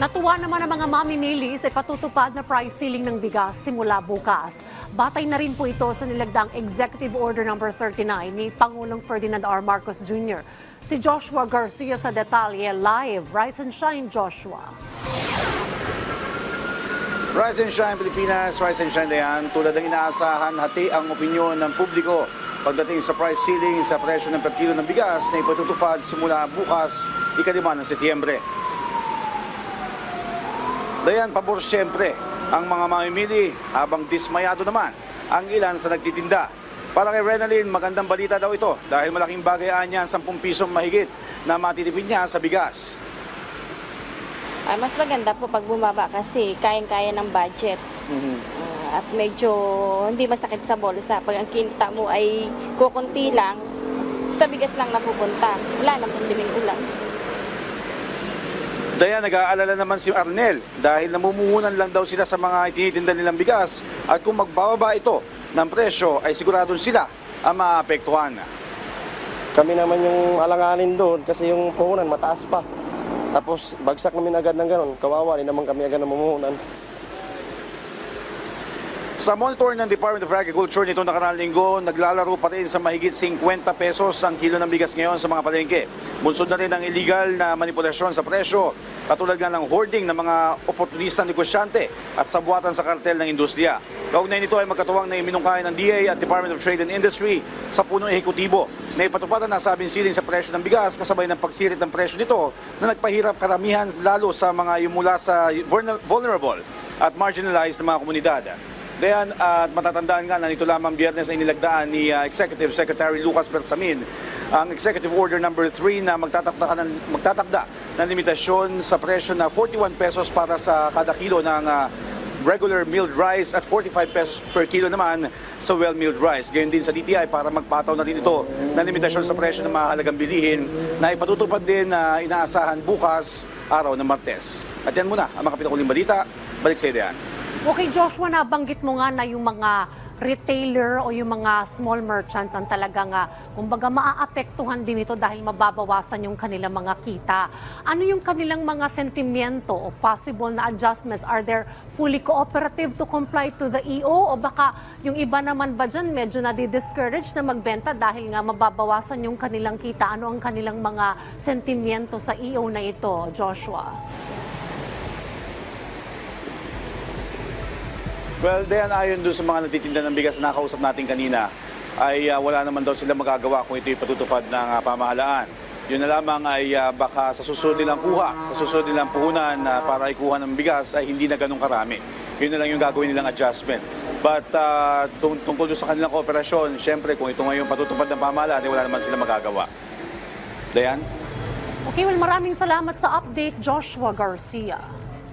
Natuwa naman ang mga mamimili sa patutupad na price ceiling ng bigas simula bukas. Batay na rin po ito sa nilagdang Executive Order No. 39 ni Pangulong Ferdinand R. Marcos Jr. Si Joshua Garcia sa detalye live. Rise and shine, Joshua. Rise and Shine Pilipinas, Rise and Shine Dayan. Tulad ng inaasahan, hati ang opinyon ng publiko pagdating sa price ceiling sa presyo ng per kilo ng bigas na ipatutupad simula bukas, ikalima ng Setyembre. Dayan, pabor siyempre ang mga mamimili habang dismayado naman ang ilan sa nagtitinda. Para kay Renalyn, magandang balita daw ito dahil malaking bagayaan niya ang 10 pisong mahigit na matitipid niya sa bigas. Ah, mas maganda po pag bumaba kasi kayang-kaya ng budget. Ah, at medyo hindi masakit sa bulsa. Pag ang kinita mo ay kukunti lang, sa bigas lang napupunta. Wala namang liming ulam. Daya nag-aalala naman si Arnel dahil namumuhunan lang daw sila sa mga itinitinda nilang bigas at kung magbababa ito ng presyo ay siguradong sila ang maapektuhan. Kami naman yung alanganin doon kasi yung puhunan mataas pa. Tapos bagsak namin agad ng ganun. Kawawa, di naman kami agad namumuhunan. Sa monitor ng Department of Agriculture nito nakaraang linggo, naglalaro pa rin sa mahigit 50 pesos ang kilo ng bigas ngayon sa mga palengke. Bunsod na rin ang illegal na manipulasyon sa presyo, katulad nga ng hoarding ng mga oportunista negosyante at sabuatan sa kartel ng industriya. Kaugnay nito ay magkatuwang na iminungkayan ng DA at Department of Trade and Industry sa punong ehekutibo na ipatupad ang nasabing siling sa presyo ng bigas kasabay ng pagsirit ng presyo nito na nagpahirap karamihan lalo sa mga yung mula sa vulnerable at marginalized na mga komunidad. Dayan, at matatandaan nga na nito lamang biyernes ay nilagdaan ni uh, Executive Secretary Lucas Bersamin ang Executive Order number 3 na magtatakda, ng, magtatakda ng limitasyon sa presyo na 41 pesos para sa kada kilo ng uh, regular milled rice at 45 pesos per kilo naman sa well milled rice. Gayon din sa DTI para magpataw na din ito ng limitasyon sa presyo ng mahalagang bilihin na ipatutupad din na inaasahan bukas araw ng Martes. At yan muna ang mga pinakuling balita. Balik sa idean. Okay, Joshua, nabanggit mo nga na yung mga retailer o yung mga small merchants ang talagang, nga, kumbaga, maaapektuhan din ito dahil mababawasan yung kanilang mga kita. Ano yung kanilang mga sentimiento o possible na adjustments? Are they fully cooperative to comply to the EO? O baka yung iba naman ba dyan medyo na-discourage na magbenta dahil nga mababawasan yung kanilang kita? Ano ang kanilang mga sentimiento sa EO na ito, Joshua? Well, Dayan, ayon doon sa mga nagtitinda ng bigas na nakausap natin kanina, ay ah, wala naman daw sila magagawa kung ito'y patutupad ng ah, pamahalaan. Yun na lamang ay ah, baka sa susunod nilang kuha, sa susunod nilang puhunan na para ikuha ng bigas ay hindi na ganun karami. Yun na lang yung gagawin nilang adjustment. But ah, tung tungkol sa kanilang kooperasyon, syempre kung ito ngayon patutupad ng pamahalaan, ay wala naman sila magagawa. Dayan? Okay, well maraming salamat sa update, Joshua Garcia.